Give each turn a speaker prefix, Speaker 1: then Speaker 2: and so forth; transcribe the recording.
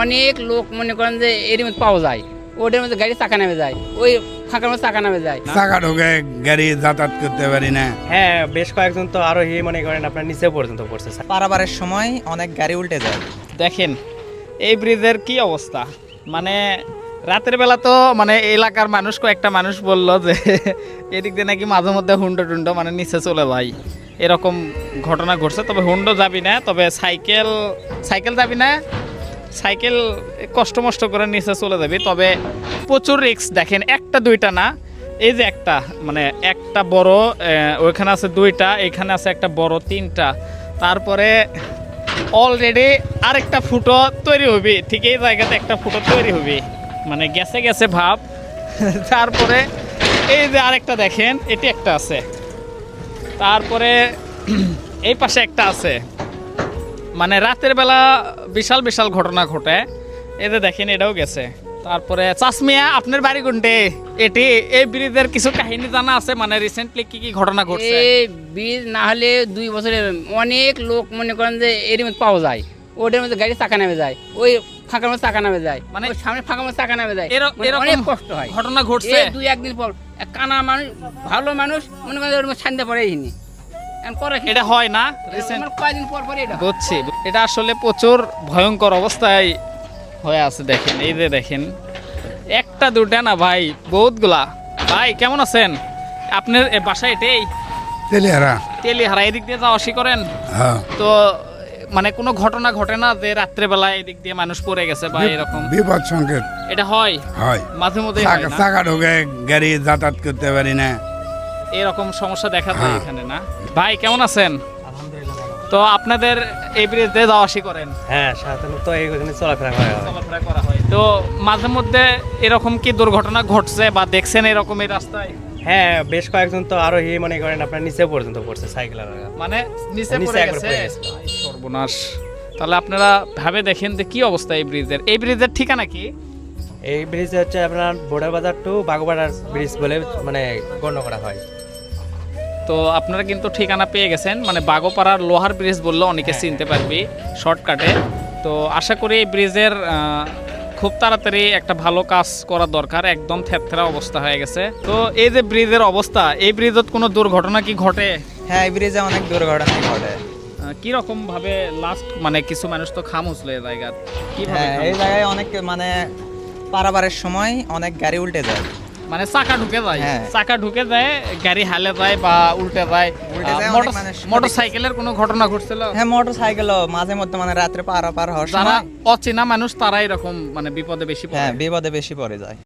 Speaker 1: অনেক লোক মনে করেন যে এর মধ্যে পাওয়া যায়। ওটার মধ্যে গাড়ি চাকা নামে যায়। ওই ফাঁকার মধ্যে চাকা নামে যায়।
Speaker 2: চাকা ঢোকে গাড়ি যাতায়াত করতে পারি না।
Speaker 3: হ্যাঁ বেশ কয়েকজন তো আরও আরোহী মনে করেন আপনার নিচে পর্যন্ত পড়ছে
Speaker 4: পারাবারের সময় অনেক গাড়ি উল্টে যায়।
Speaker 5: দেখেন এই ব্রিজের কি অবস্থা? মানে রাতের বেলা তো মানে এলাকার মানুষ কয়েকটা মানুষ বলল যে এদিক দিয়ে নাকি মাঝে মধ্যে হুন্ডো টুন্ডো মানে নিচে চলে যায়। এরকম ঘটনা ঘটছে তবে হুন্ডো যাবি না তবে সাইকেল সাইকেল যাবি না সাইকেল কষ্ট মষ্ট করে নিচে চলে যাবি, তবে প্রচুর রিক্স দেখেন, একটা, দুইটা না, এই যে একটা মানে একটা বড় ওইখানে আছে দুইটা, এখানে আছে একটা বড়, তিনটা। তারপরে অলরেডি আরেকটা ফুটো তৈরি হবি, ঠিক এই জায়গাতে একটা ফুটো তৈরি হবি। মানে গেছে গেছে ভাব। তারপরে এই যে আরেকটা দেখেন, এটি একটা আছে। তারপরে এই পাশে একটা আছে। মানে রাতের বেলা বিশাল বিশাল ঘটনা ঘটে। এই যে দেখেন এটাও গেছে। তারপরে চাষমিয়া আপনার বাড়ি কোনটে? এটি এই ব্রিজের কিছু কাহিনী জানা আছে? মানে রিসেন্টলি কি কি ঘটনা ঘটছে?
Speaker 1: এই বীজ না হলে দুই বছরে অনেক লোক মনে করেন যে এর মধ্যে পাওয়া যায়। ওটার মধ্যে গাড়ি চাকা নামে যায়। ওই ফাঁকার মধ্যে চাকা নামে যায়।
Speaker 5: মানে-
Speaker 1: মানে সামনে ফাঁকার মধ্যে চাকা নামে যায়।
Speaker 5: এর-
Speaker 1: মানে অনেক কষ্ট হয়।
Speaker 5: ঘটনা ঘটছে?
Speaker 1: দুই একদিন পর কানা মানুষ ভালো মানুষ মনে করেন যে ওর মধ্যে শান্তি পড়ে হিনি এখন করে কি?
Speaker 5: এটা হয় না। বুঝছি। এটা আসলে প্রচুর ভয়ঙ্কর অবস্থায় হয়ে আছে দেখেন। এই যে দেখেন। একটা দুটা না ভাই বহুতগুলা। ভাই কেমন আছেন? আপনার বাসা এটাই?
Speaker 2: তেলিয়ারা
Speaker 5: তেলিহারা এদিক দিয়ে যাওয়া আসি করেন?
Speaker 2: হ্যাঁ।
Speaker 5: তো মানে কোনো ঘটনা ঘটে না যে রাত্রেবেলা এদিক দিয়ে মানুষ পড়ে গেছে বা এরকম?
Speaker 2: বিপদ সংকেত
Speaker 5: এটা হয়?
Speaker 2: হয়।
Speaker 5: মাঝে মধ্যে
Speaker 2: চাকা চাকা ঢোকে গাড়ি যাতায়াত করতে পারি না।
Speaker 5: এরকম সমস্যা দেখা যায়
Speaker 2: হ্যাঁ।
Speaker 5: এখানে না? ভাই কেমন আছেন? তো আপনাদের এই ব্রিজ দিয়ে যাওয়া আসি করেন
Speaker 3: হ্যাঁ সাধারণত এইখানে চলাফেরা করা হয়।
Speaker 5: চলাফেরা করা হয়। তো মাঝে মধ্যে এরকম কি দুর্ঘটনা ঘটছে বা দেখছেন এরকম এই রাস্তায়?
Speaker 3: হ্যাঁ বেশ কয়েকজন তো আরোহী মনে করেন আপনার নিচে পর্যন্ত পড়ছে সাইকেল
Speaker 5: মানে নিচে পড়ে গেছে? সর্বনাশ। তাহলে আপনারা ভাবে দেখেন যে কি অবস্থা এই ব্রিজের এই ব্রিজের ঠিকানা কি?
Speaker 3: এই ব্রিজ হচ্ছে আপনার বোর্ডার বাজার টু বাগুবাড়ার ব্রিজ বলে মানে গণ্য করা হয়।
Speaker 5: তো আপনারা কিন্তু ঠিকানা পেয়ে গেছেন মানে বাগোপাড়ার লোহার ব্রিজ বললে অনেকে
Speaker 3: হ্যাঁ,
Speaker 5: চিনতে পারবি শর্টকাটে তো আশা করি এই ব্রিজের খুব তাড়াতাড়ি একটা ভালো কাজ করা দরকার একদম থেতথেরা অবস্থা হয়ে গেছে। তো এই যে ব্রিজের অবস্থা এই ব্রিজত কোনো দুর্ঘটনা কি ঘটে?
Speaker 4: হ্যাঁ এই ব্রিজে অনেক দুর্ঘটনা ঘটে।
Speaker 5: কি রকম ভাবে লাস্ট মানে কিছু মানুষ তো খামুসলো এই জায়গা
Speaker 4: হ্যাঁ এই জায়গায় অনেক মানে পারাবারের সময় অনেক গাড়ি উল্টে যায়।
Speaker 5: মানে চাকা ঢুকে যায়।
Speaker 4: হ্যাঁ।
Speaker 5: চাকা ঢুকে যায় গাড়ি হালে যায় বা উল্টে যায়। মোটর সাইকেলের কোনো ঘটনা ঘটছিল?
Speaker 4: হ্যাঁ মোটর সাইকেল মাঝে মধ্যে মানে রাত্রে পারা পার হওয়ার
Speaker 5: যারা অচেনা মানুষ তারা এরকম মানে বিপদে বেশি পড়ে।
Speaker 4: হ্যাঁ বিপদে বেশি পড়ে যায়।